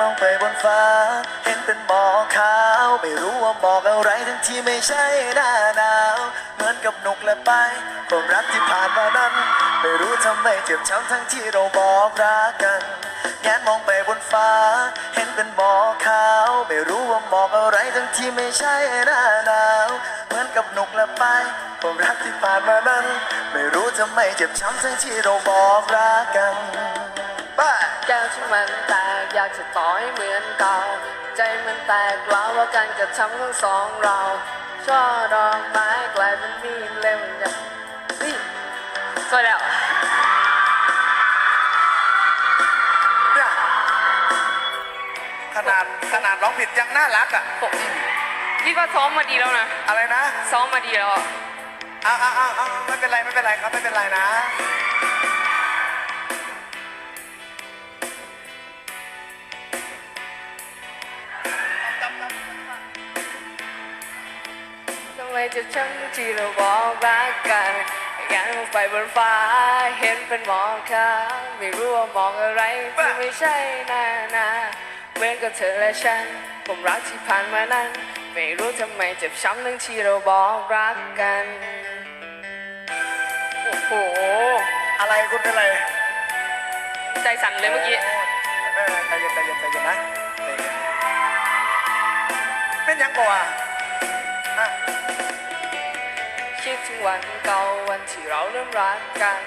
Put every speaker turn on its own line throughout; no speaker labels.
มองไปบนฟ้า เห็นเป็นหมอกขาว ไม่รู้ว่าหมอกอะไรทั้งที่ไม่ใช่หน้าหนาว เหมือนกับนกและไปความรักที่ผ่านมานั้น ไม่รู้ทำไมเจ็บช้ำทั้งที่เราบอกรักกันแงนมองไปบนฟ้า เห็นเป็นหมอกขาว ไม่รู้ว่าหมอกอะไรทั้งที่ไม่ใช่หน้าหนาว เหมือนกับนกและไปความรักที่ผ่านมานั้น ไม่รู้ทำไมเจ็บช้ำทั้งที่เราบอกรักกันบ้า
แก้วที่มันแตกอยากจะต่อให้เหมือนเก่า ใจมันแตกร้าวว่าการกระทำทั้งสองเรา ช่อดอกไม้กลายเป็นมีดเล่มอย่างนี่สวยแล้ว
เนี่ยขนาดขนาดร้องผิดยังน่ารักอะ
ผมพี่ก็ซ้อมมาดีแล้วนะ
อะไรนะ
ซ้อมมาดีแล้วอะ
อ้าวอ้าวอ้าวอ้าวไม่เป็นไรไม่เป็นไรครับไม่เป็นไรนะ
ไมเจะช้ำที่เราบอกรักกันงานมองไปบนฟ้าเห็นเป็นหมอกขาวไม่รู้ว่ามองอะไรที่ไม่ใช่หน้าหนาเหมือนกับเธอและฉัน ผมรักที่ผ่านมานั้น ไม่รู้ทำไมเจ็บช้ำทั้งที่เราบอกรักกัน โอ้โห
อะไรคุณเป็นอะไร
ใจสั่นเลยเมื่อกี้
ไม่เป็นไรใจเย็นใจเย็นใจเย็นนะใจเย็นเป็นยังก่อนอะอะ
คิดถึงวันเก่าวันที่เราเริ่มรักกัน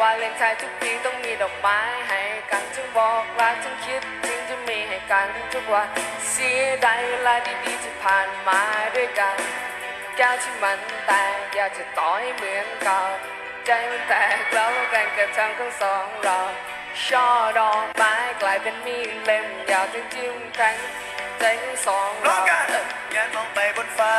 วาเลนไทน์ทุกปีต้องมีดอกไม้ให้กันทั้งบอกรักทั้งคิดถึงจะมีให้กันทุกวันเสียดายเวลาดีๆที่ผ่านมาด้วยกันแก้วที่มันแตกอยากจะต่อให้เหมือนเก่าใจมันแตกแล้วกันกระทำของสองเราช่อดอกไม้กลายเป็นมีดเล่มยาวที่จิ้มแทง ใจของสอง
ร้อ
เรา
งกัน
เอ้ย
งานมองไปบนฟ้า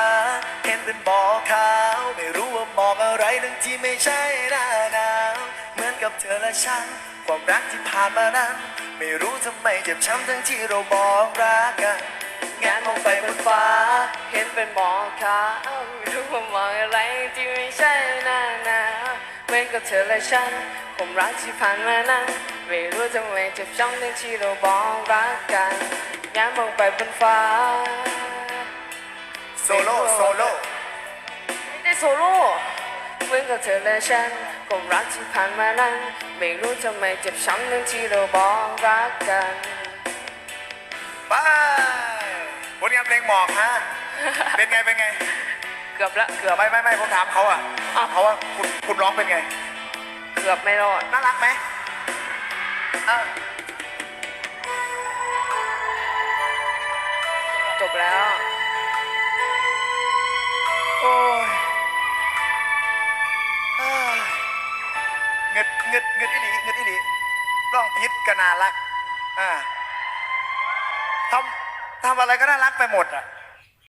เห็นเป็นหมอกขาว ไม่รู้ว่าหมอกอะไรทั้งที่ไม่ใช่หน้าหนาว เหมือนกับเธอและฉัน ความรักที่ผ่านมานั้น ไม่รู้ทำไมเจ็บช้ำทั้งที่เราบอกรักกัน
งานมองไปบนฟ้า เห็นเป็นหมอกขาวไม่รู้ว่ามองอะไรที่ไม่ใช่หน้าหนาวเหมือนกับเธอและฉันผมรักที่ผ่านมานั้นไม่รู้ทำไมเจ็บช้ำทั้งที่เราบอกรักกัน งานมองไปบนฟ้า
โซโล่โซโล่
ไม่ได้โซโล่เหมือนกับเธอและฉันผมรักที่ผ่านมานั้น ไม่รู้ทำไมเจ็บช้ำทั้งที่เราบอกรักกัน
ไปผลงานเพลงหมอกฮะ เป็นไงเป็นไง
เกือบละเกือบ
ไม่ไม่ไม่ผมถามเขาอะ
อ้าว
เขาว่าคุณคุณร้องเป็นไง
เกือบไม่รอด
น่ารักไหม
บแล้ว
โอ้ยเอ้เงิดเงิดเงิดอีหลีเงิดอีหลีร้องพิษก็น่ารักอ่าทำทำอะไรก็น่ารักไปหมดอะ